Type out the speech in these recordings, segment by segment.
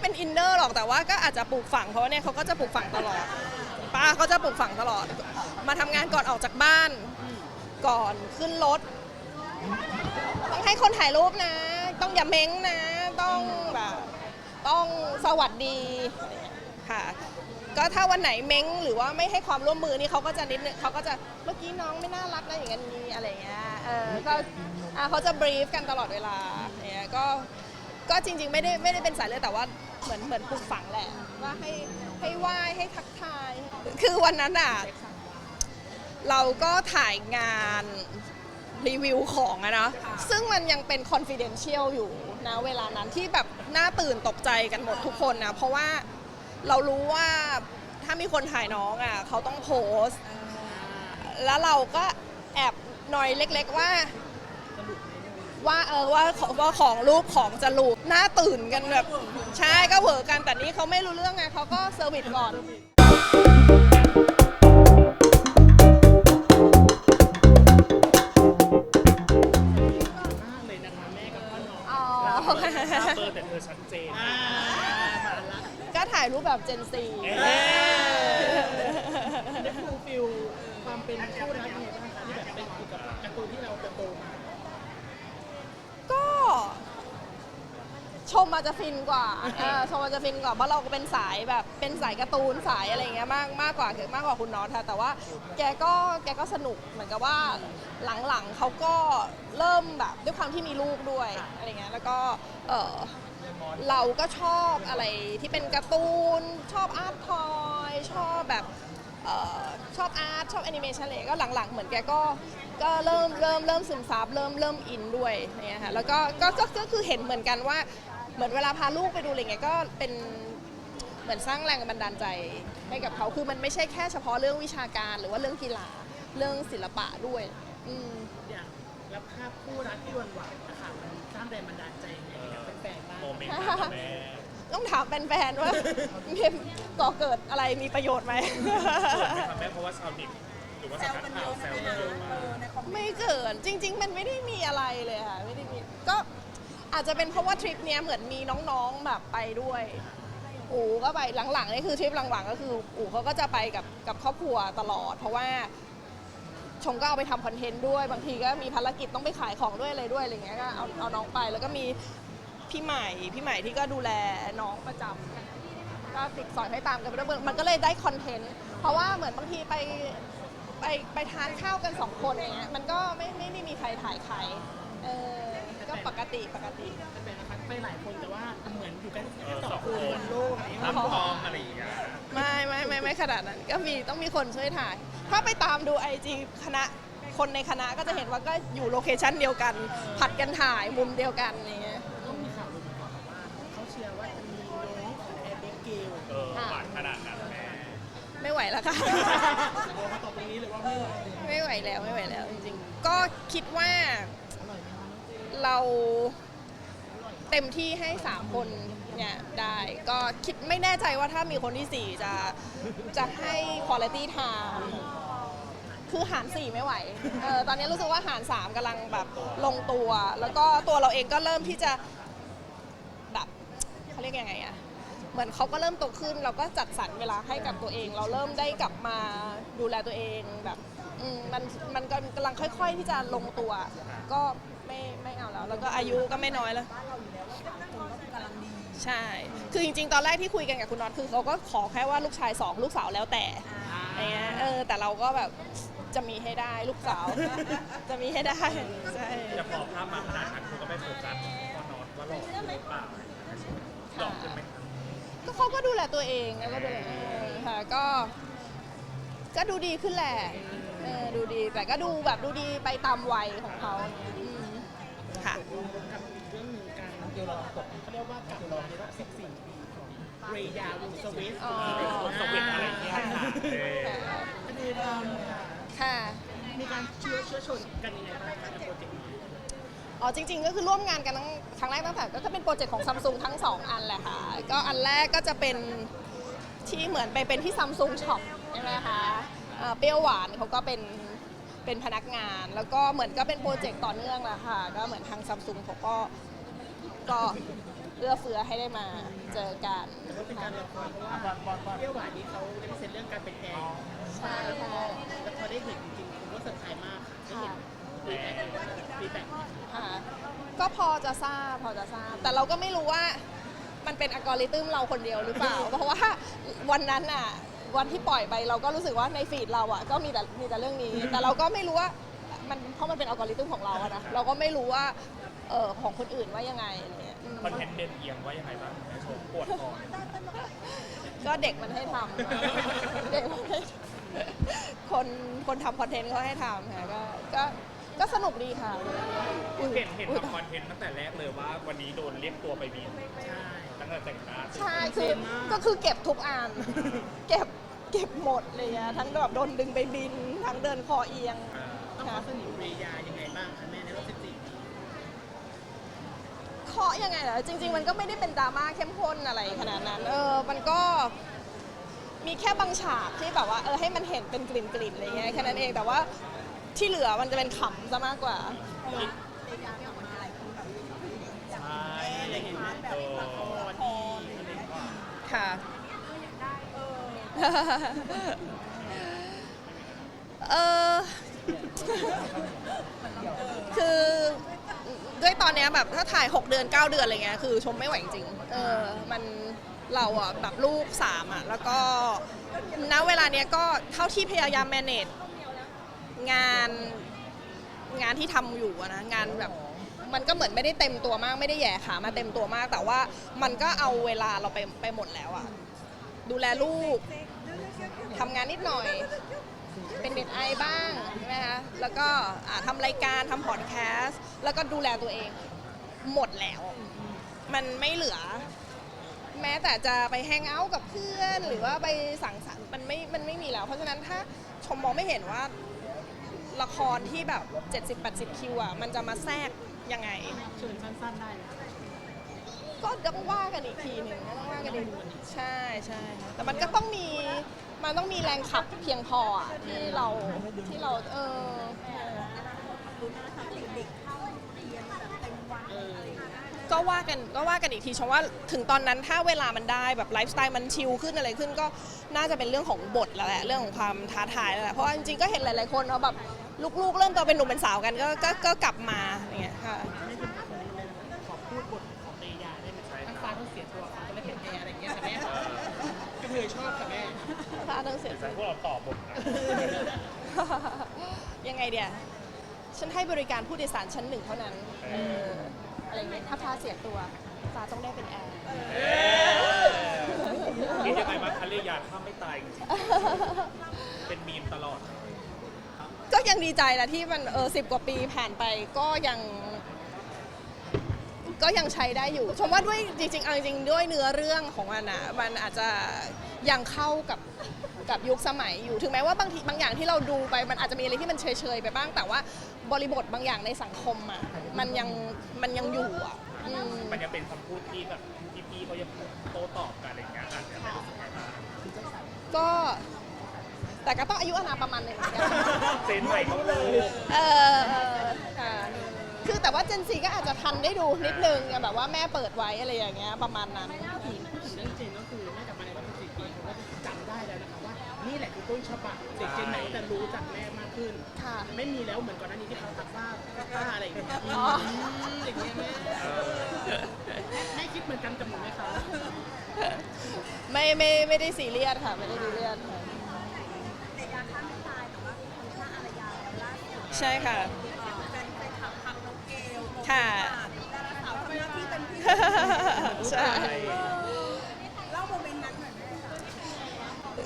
เป็นอินเนอร์หรอกแต่ว่าก็อาจจะปลูกฝังเพราะว่าเนี่ยเขาก็จะปลูกฝังตลอดป้าเขาจะปลูกฝังตลอด มาทำงานก่อนออกจากบ้าน ก่อนขึ้นรถต้องให้คนถ่ายรูปนะ ต้องอย่าเม้งนะ ต้องแบบต้องสวัสดีค่ะ ก็ถ้าวันไหนเม้งหรือว่าไม่ให้ความร่วมมือนี่เขาก็จะนิดนึงเขาก็จะเมื่อกี้น้องไม่น่ารักนะอย่างนี้อะไรเงี้ยเออก็อะเขาจะบรีฟกันตลอดเวลาเนี่ยก็ก็จริงๆไม่ได้ไม่ได้เป็นสายเลือดแต่ว่า เหมือนเหมือนปลูกฝังแหละ ว่าให้ให้ไหว้ให้ทักทาย คือวันนั้นอะ เราก็ถ่ายงานรีวิวของอะนะ ซึ่งมันยังเป็น confidential อยู่นะเวลานั้นที่แบบน่าตื่นตกใจกันหมดทุกคนนะ เพราะว่าเรารู้ว่าถ้ามีคนถ่ายน้องอะเขาต้องโพสต์ แล้วเราก็แอบหน่อยเล็กๆว่า ว่าเออว่าของว่าของรูปของจะหลุดหน้าตื่นกันแบบใช่ก็เหวอกันแต่นี้เขาไม่รู้เรื่องไงเขาก็เซอร์วิสก่อนมากเลยนะคะแม่กับพ่อน้องอ๋อทราบเบอร์แต่เธอชัดเจนอ่ามาละก็ถ่ายรูปแบบเจนซีเอ๊ะได้ฟูลฟิลความเป็นคู่รักยังไงบ้างคะที่แบบเป็นอยู่กับการ์ตูนที่เราเติบโตมา ก็ ชมอาจจะฟินกว่าเออชมอาจจะฟินกว่าเพราะเราก็เป็นสายแบบเป็นสายการ์ตูนสายอะไรอย่างเงี้ยมากมากกว่าคือมากกว่าคุณน็อตค่ะแต่ว่าแกก็แกก็สนุกเหมือนกับว่าหลังๆเขาก็เริ่มแบบด้วยความที่มีลูกด้วยอะไรเงี้ยแล้วก็เออเราก็ชอบอะไรที่เป็นการ์ตูน ชอบอาร์ตทอยชอบแบบเออชอบอาร์ตชอบแอนิเมชันอะไรก็หลังๆ เหมือนแกก็ก็เริ่มเริ่มเริ่มซึมซับเริ่มเริ่มอินด้วยเนี่ยค่ะแล้วก็ก็ก็ก็คือเห็นเหมือนกันว่า เหมือนเวลาพาลูกไปดูอะไรเงี้ยก็เป็นเหมือนสร้างแรงบันดาลใจให้กับเขาคือมันไม่ใช่แค่เฉพาะเรื่องวิชาการ หรือว่าเรื่องกีฬาเรื่องศิลปะด้วย อืมอย่างแล้วภาพคู่รักที่หวานหวานๆนะคะมันสร้างแรงบันดาลใจยังไงให้กับแฟนๆบ้างโมเมนต์นั้นนะแม่ต้องถามแฟนๆว่ามีก่อเกิดอะไรมีประโยชน์ไหมเกิดไหมคะแม่เพราะว่าชาวเน็ตหรือว่าสำนักข่าวแซวกันเยอะมากไม่เกินจริง ๆ มันไม่ได้มีอะไรเลยค่ะไม่ได้มีก็ อาจจะเป็นเพราะว่าทริปเนี้ยเหมือนมีน้องๆแบบไปด้วย อู๋ก็ไปหลังๆนี่คือทริปหลังๆก็คือ อู๋เขาก็จะไปกับกับครอบครัวตลอด เพราะว่าชมก็เอาไปทำคอนเทนต์ด้วย บางทีก็มีภารกิจต้องไปขายของด้วยอะไรด้วยอะไรเงี้ยก็เอาเอาน้องไปแล้วก็มีพี่ใหม่พี่ใหม่ที่ก็ดูแลน้องประจำก็ติดสอยให้ตามกันไปด้วยมันก็เลยได้คอนเทนต์เพราะว่าเหมือนบางทีไปไปไปทานข้าวกันสองคนอย่างเงี้ยมันก็ไม่ไม่ได้มีใครถ่ายใครเออ ก็ปกติปกติแฟนๆนะคะไปหลายคนแต่ว่าเหมือนอยู่กันเอแค่อสอสองงคคนนบนโลกอะไรอย่างเงี้ยน้ำทองอะไรอย่างเงี้ยไม่ไม่ไม่ไม่ขนาดนั้น ก็มีต้องมีคนช่วยถ่าย ถ้าไปตามดูไอจีคณะคนในคณะก็จะเห็นว่าก็อยู่โลเคชั่นเดียวกัน ผัดกันถ่ายมุมเดียวกันอย่างเงี้ยก็มีข่าวลือมาก่อนว่าเขาเชียร์ว่าจะมีน้องของแอร์เบเกลเออหวานขนาดนั้นแม่ไม่ไหวแล้วค่ะโอ้มาตอบตรงนี้เลยว่าไม่ไหว ไม่ไหวแล้วไม่ไหวแล้วจริงๆ ก็คิดว่า เราเต็มที่ให้ 3 คนเนี่ยได้ก็คิดไม่แน่ใจว่าถ้ามีคนที่ 4 จะจะให้ quality time คือหาร 4 ไม่ไหวเออตอนนี้รู้สึกว่าหาร 3กำลังแบบลงตัว แล้วก็ตัวเราเองก็เริ่มที่จะแบบเขาเรียกยังไงอะเหมือนเขาก็เริ่มโตขึ้น เราก็จัดสรรเวลาให้กับตัวเอง เราเริ่มได้กลับมาดูแลตัวเองแบบอืมมันมันกำลังค่อย ๆ ที่จะลงตัว ก็ ไม่ไม่เอาแล้ว แล้วก็อายุก็ไม่น้อยแล้วใช่ คือจริงๆ ตอนแรกที่คุยกันกับคุณน็อตคือเขาก็ขอแค่ว่าลูกชายสองลูกสาวแล้วแต่อะไรเงี้ยเออแต่เราก็แบบจะมีให้ได้ลูกสาว จะมีให้ได้ใช่จะพอภาพมาขนาดนั้นคุณก็ไม่โฟกัสว่านอนว่าหลอกหรือเปล่าหลอกใช่ไหมคะก็เขาก็ดูแลตัวเองแล้วก็ดูแลตัวเองค่ะก็ ก็ดูดีขึ้นแหละเออดูดีแต่ก็ดูแบบดูดีไปตามวัยของเขาอืม ค่ะกับอีกเรื่องหนึ่งการเดียวรอตกเขาเรียกว่ากับรอในรอบ14 ปีของเรยาวูสวิสอ๋อคนสวิตอะไรอย่างเงี้ยค่ะเออคดีดำค่ะค่ะมีการเชื้อเชื้อชนกันยังไงบ้างคะกับโปรเจกต์นี้อ๋อจริงๆก็คือร่วมงานกันทั้งครั้งแรกตั้งแต่ก็เป็นโปรเจกต์ของซัมซุงทั้งสองอันแหละค่ะ ก็อันแรกก็จะเป็นที่เหมือนไปเป็นที่ซัมซุงช็อปใช่ไหมคะเอ่อเปรี้ยวหวานเขาก็เป็น เป็นพนักงาน แล้วก็เหมือนก็เป็นโปรเจกต์ต่อเนื่องแหละค่ะ ก็เหมือนทางซัมซุงเขาก็ก็เอื้อเฟื้อให้ได้มาเจอกันก็เป็นการละครเพราะว่าเปรี้ยวหวานนี้เขาได้เซ็นเรื่องการเป็นแอร์ใช่ค่ะแล้วพอได้เห็นจริงๆผมก็เซอร์ไพรส์มากค่ะได้เห็นฟีดแบ็กฟีดแบ็กค่ะก็พอจะทราบพอจะทราบ แต่เราก็ไม่รู้ว่ามันเป็นอัลกอริทึมเราคนเดียวหรือเปล่า เพราะว่าวันนั้นอะ วันที่ปล่อยไปเราก็รู้สึกว่าในฟีดเราอะก็มีแต่มีแต่เรื่องนี้ แต่เราก็ไม่รู้ว่ามันเพราะมันเป็นอัลกอริทึมของเราอะนะเราก็ไม่รู้ว่าเออของคนอื่นว่ายังไงอะไรเงี้ยอืมคอนเทนต์เด่นเอียงว่ายังไงบ้างในโชว์ปวดคอก็เด็กมันให้ทำอะเด็กมันให้คนคนทำคอนเทนต์เขาให้ทำค่ะก็ก็ก็สนุกดีค่ะอุ๊ยเห็นเห็นอุ๊ยทำคอนเทนต์ตั้งแต่แรกเลยว่าวันนี้โดนเรียกตัวไปบินใช่ตั้งแต่แต่งหน้า ใช่ คือ ก็คือเก็บทุกอัน เก็บ เก็บหมดเลยอะทั้งแบบโดนดึงไปบิน ทั้งเดินคอเอียงอ่าต้องขอสนิทเรยายังไงบ้างคะแม่ในรอบ14ปีเคาะยังไงล่ะจริง ๆ มันก็ไม่ได้เป็นดราม่าเข้มข้นอะไรขนาดนั้น เออ มันก็มีแค่บางฉากที่แบบว่าเออให้มันเห็นเป็นกลิ่นกลิ่นๆอะไรเงี้ยแค่นั้นเองแต่ว่าที่เหลือมันจะเป็นขำซะมากกว่า ใช่อะไรเห็นไหมเออละครดีอะไรอย่างเงี้ย ค่ะ เออคือด้วยตอนเนี้ยแบบถ้าถ่าย 6 เดือน 9 เดือนอะไรเงี้ยคือชมไม่ไหวจริงๆเออมันเราอะแบบลูกสามอะแล้วก็ณเวลาเนี้ยก็เท่าที่พยายาม manage งานงานที่ทำอยู่อะนะงานแบบมันก็เหมือนไม่ได้เต็มตัวมากไม่ได้แหย่ขามาเต็มตัวมาก แต่ว่ามันก็เอาเวลาเราไปไปหมดแล้วอะ ดูแลลูกทำงานนิดหน่อย เป็นเน็ตไอบ้างใช่ไหมคะแล้วก็อ่าทำรายการทำพอดแคสต์แล้วก็ดูแลตัวเองหมดแล้ว มันไม่เหลือ แม้แต่จะไปแฮงเอาท์กับเพื่อน หรือว่าไปสังสรรค์มันไม่ มันไม่มีแล้ว เพราะฉะนั้นถ้าชมมองไม่เห็นว่าละครที่แบบ 70-80 คิวอะ มันจะมาแทรกยังไง เชิญสั้นๆได้นะ ก็ต้องว่ากันอีกทีหนึ่งต้องว่ากันอีกใช่ใช่ค่ะแต่มันก็ต้องมีมันต้องมีแรงขับเพียงพออะที่เราที่เราเออเออก็ว่ากันก็ว่ากันอีกทีชมว่าถึงตอนนั้นถ้าเวลามันได้แบบไลฟ์สไตล์มันชิลขึ้นอะไรขึ้นก็น่าจะเป็นเรื่องของบทแล้วแหละเรื่องของความท้าทายแล้วแหละเพราะว่าจริงๆก็เห็นหลายๆคนเนาะแบบลูกๆ เริ่มโตเป็นหนุ่มเป็นสาวกันก็ก็ก็กลับมาอย่างเงี้ยค่ะ เธอชอบค่ะแม่พระต้องเสียใจแต่พวกเราตอบบทนะยังไงเดียฉันให้บริการผู้โดยสารชั้นหนึ่งเท่านั้นเอออะไรเงี้ยถ้าฟ้าเสียตัวฟ้าต้องได้เป็นแอร์คิดยังไงบ้างคะเรียกยาถ้าไม่ตายจริงๆเป็นมีมตลอด ก็ยังดีใจนะที่มันเออสิบกว่าปีผ่านไปก็ยังก็ยังใช้ได้อยู่ชมว่าด้วยจริงๆเอาจริงๆด้วยเนื้อเรื่องของมันอะมันอาจจะ ยังเข้ากับกับยุคสมัยอยู่ ถึงแม้ว่าบางทีบางอย่างที่เราดูไปมันอาจจะมีอะไรที่มันเฉยๆไปบ้าง แต่ว่าบริบทบางอย่างในสังคมอะมันยังมันยังอยู่อะอืม มันยังเป็นคำพูดที่แบบที่พี่เขายังโต้ตอบกันอะไรอย่างเงี้ยอาจจะไม่รู้สึกไงบ้างก็แต่ก็ต้องอายุอานามประมาณหนึ่งเหมือนกันเซนใหม่เขาเลยเออเออค่ะคือแต่ว่าเจนซีก็อาจจะทันได้ดูนิดนึงแบบว่าแม่เปิดไว้อะไรอย่างเงี้ยประมาณนั้นพูดถึงเรื่อง ต้นฉบับเด็กเจนไหนจะรู้จักแม่มากขึ้น ค่ะ ไม่มีแล้วเหมือนก่อนหน้านี้ที่เขาตักฟ้าตักฟ้าอะไรอย่างเงี้ยอ๋ออย่างเงี้ยแม่แม่คิดเหมือนกันกับหนูไหมคะไม่ไม่ไม่ได้ซีเรียสค่ะ ไม่ได้ซีเรียสค่ะใช่ค่ะค่ะใช่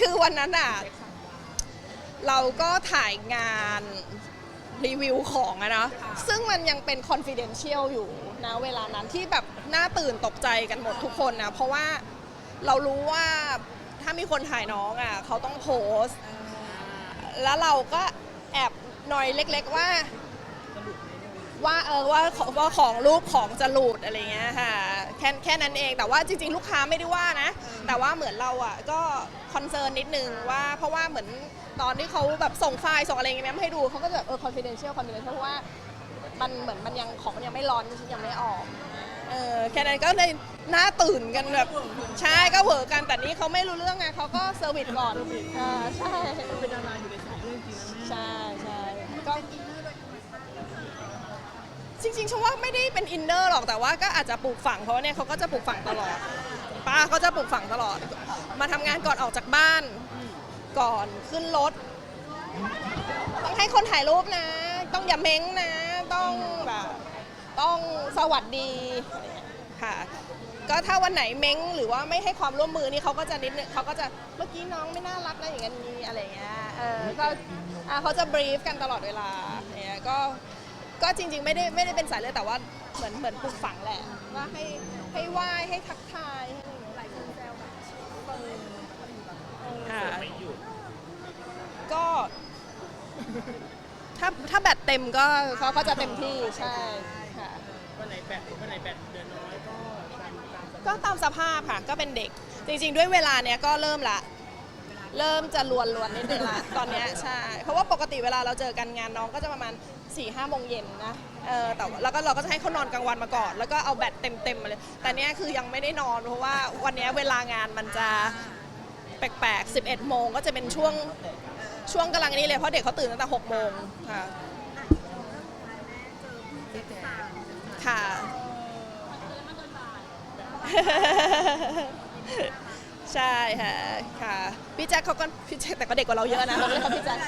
คือวันนั้นอะ เราก็ถ่ายงานรีวิวของอะเนาะซึ่งมันยังเป็น confidential อยู่นะเวลานั้นที่แบบน่าตื่นตกใจกันหมดทุกคนนะ เพราะว่าเรารู้ว่าถ้ามีคนถ่ายน้องอะเขาต้องโพสต์ แล้วเราก็แอบหน่อยเล็กๆว่า ว่าเออว่าของว่าของรูปของจะหลุดอะไรเงี้ยค่ะแค่แค่นั้นเองแต่ว่าจริง ๆ ลูกค้าไม่ได้ว่านะ แต่ว่าเหมือนเราอะก็คอนเซิร์นนิดนึงว่าเพราะว่าเหมือนตอนที่เขาแบบส่งไฟล์ส่งอะไรเงี้ยมาให้ดูเขาก็จะแบบเออ confidential confidential เพราะว่ามันเหมือนมันยังของมันยังไม่ร้อนยังไม่ออกเอออแค่นั้นก็เลยหน้าตื่นกันแบบใช่ก็เหวอกันแต่นี้เขาไม่รู้เรื่องไงเขาก็เซอร์วิสก่อนอ่าใช่เป็นดาราอยู่ในสายเรื่องจริงนะแม่ใช่ใช่ก็จ ริงๆฉันว่าไม่ได้เป็นอินเนอร์หรอกแต่ว่าก็อาจจะปลูกฝังเพราะว่าเนี่ยเขาก็จะปลูกฝังตลอดป้าเขาจะปลูกฝังตลอด มาทำงานก่อนออกจากบ้าน ก่อนขึ้นรถต้องให้คนถ่ายรูปนะ ต้องอย่าเม้งนะ ต้องแบบต้องสวัสดีค่ะ ก็ถ้าวันไหนเม้งหรือว่าไม่ให้ความร่วมมือนี่เขาก็จะนิดนึงเขาก็จะเมื่อกี้น้องไม่น่ารักนะอย่างนี้อะไรอย่างเงี้ยเออก็อะเขาจะบรีฟกันตลอดเวลาเนี่ยก็ ก็จริงๆ ไม่ได้ไม่ได้เป็นสายเลือดแต่ว่าเหมือนเหมือนปลูกฝังแหละ ว่าให้ให้ไหว้ให้ทักทายให้อะไรอย่างเงี้ยค่ะ ไม่หยุดก็ ถ้าถ้าแบตเต็มก็เขาก็จะเต็มที่ใช่ค่ะ วันไหนแบตวันไหนแบตเดือนน้อยก็ตามตามก็ตามสภาพค่ะก็เป็นเด็ก จริง ๆ ด้วยเวลาเนี้ยก็เริ่มละ เริ่มจะลวนลวนๆนิดนึงละตอนเนี้ยใช่ เพราะว่าปกติเวลาเราเจอกันงานน้องก็จะประมาณ 4ี่ห้าโมงเย็นนะเออแต่ว่าแล้วก็เราก็จะให้เขานอนกลางวันมาก่อน แล้วก็เอาแบตเต็มๆมาเลย แต่เนี้ยคือยังไม่ได้นอนเพราะว่าวันเนี้ยเวลางานมันจะแปลกๆ 11 โมงก็จะเป็นช่วงช่วงกำลังนี้เลยเพราะเด็กเขาตื่นตั้งแต่6โมงค่ะค่ะ ใช่ค่ะค่ะพี่แจ็คเขาก็พี่แจ็คแต่ก็เด็กกว่าเราเยอะนะเราเรียกเขาพี่แจ็ค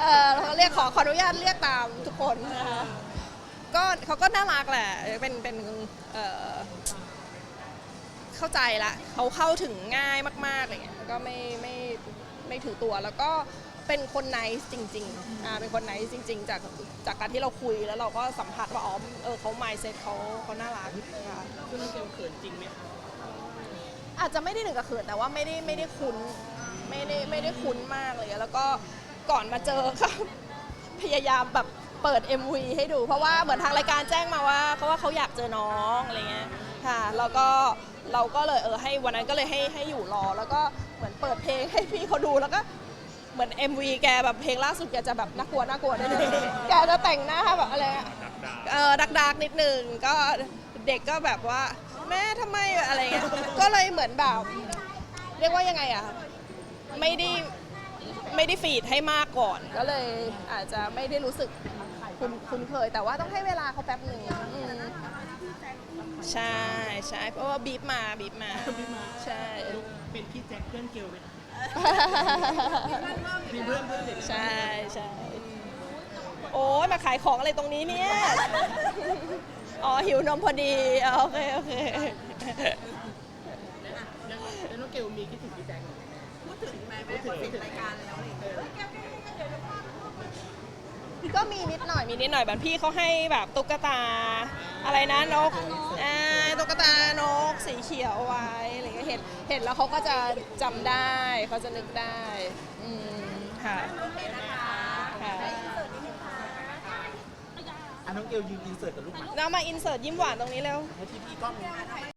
เออเราเรียกขอขออนุญาตเรียกตามทุกคนนะคะก็เขาก็น่ารักแหละเป็นเป็นเออเข้าใจละเขาเข้าถึงง่ายมากๆอะไรเงี้ยก็ไม่ไม่ไม่ถือตัวแล้วก็เป็นคนไนซ์จริงๆอ่าเป็นคนไนซ์จริง ๆ จากจากการที่เราคุยแล้วเราก็สัมผัสว่าอ๋อเออเขา mindset เขาเขาน่ารักค่ะคือน้องเกลเขินจริงไหมคะ อาจจะไม่ได้หนึ่งกับเขินแต่ว่าไม่ได้ไม่ได้คุ้นไม่ได้ไม่ได้คุ้นมากเลยแล้วก็ก่อนมาเจอก็พยายามแบบเปิด MV ให้ดู เพราะว่าเหมือนทางรายการแจ้งมาว่าเขาว่าเขาอยากเจอน้องอะไรเงี้ยค่ะแล้วก็เราก็เลยเออให้วันนั้นก็เลยให้ให้อยู่รอ แล้วก็เหมือนเปิดเพลงให้พี่เขาดูแล้วก็เหมือน MV แกแบบเพลงล่าสุดแกจะแบบน่ากลัวน่ากลัวนิดนึงแกจะแต่งหน้าแบบอะไรอะดักดาเออดักดักนิดนึงก็เด็กก็แบบว่า แม่ทำไมอะไรเงี้ย ก็เลยเหมือนแบบ เรียกว่ายังไงอะไม่ได้ไม่ได้ฟีดให้มากก่อน ก็เลยอาจจะไม่ได้รู้สึกคุ้นคุ้นเคย แต่ว่าต้องให้เวลาเขาแป๊บหนึ่งอืมใช่ใช่เพราะว่าบีบมาบีบมา ใช่ เป็นพี่แจ็คเพื่อนเกลไหมคะมีเพื่อนเพื่อนเด็กใช่ใช่โอ้ยมาขายของอะไรตรงนี้เนี่ย อ๋อหิวนมพอดีอ๋อโอเคโอเค แล้วแล้วน้องเกลมีคิดถึงพี่แจ็คไหมพูดถึงไหมไม่พูดถึงรายการแล้วอะไรอย่างเงี้ยก็มีนิดหน่อยมีนิดหน่อยแบบพี่เขาให้แบบตุ๊กตา อะไรนะนกอ่าตุ๊กตานกสีเขียวไว้อะไรเงี้ยเห็นเห็นแล้วเขาก็จะจำได้เขาจะนึกได้อืมค่ะค่ะ อะ น้องเกลยืนอินเสิร์ตกับลูกหมาเรามาอินเสิร์ตยิ้มหวานตรงนี้เร็วให้พี่พี่กล้อง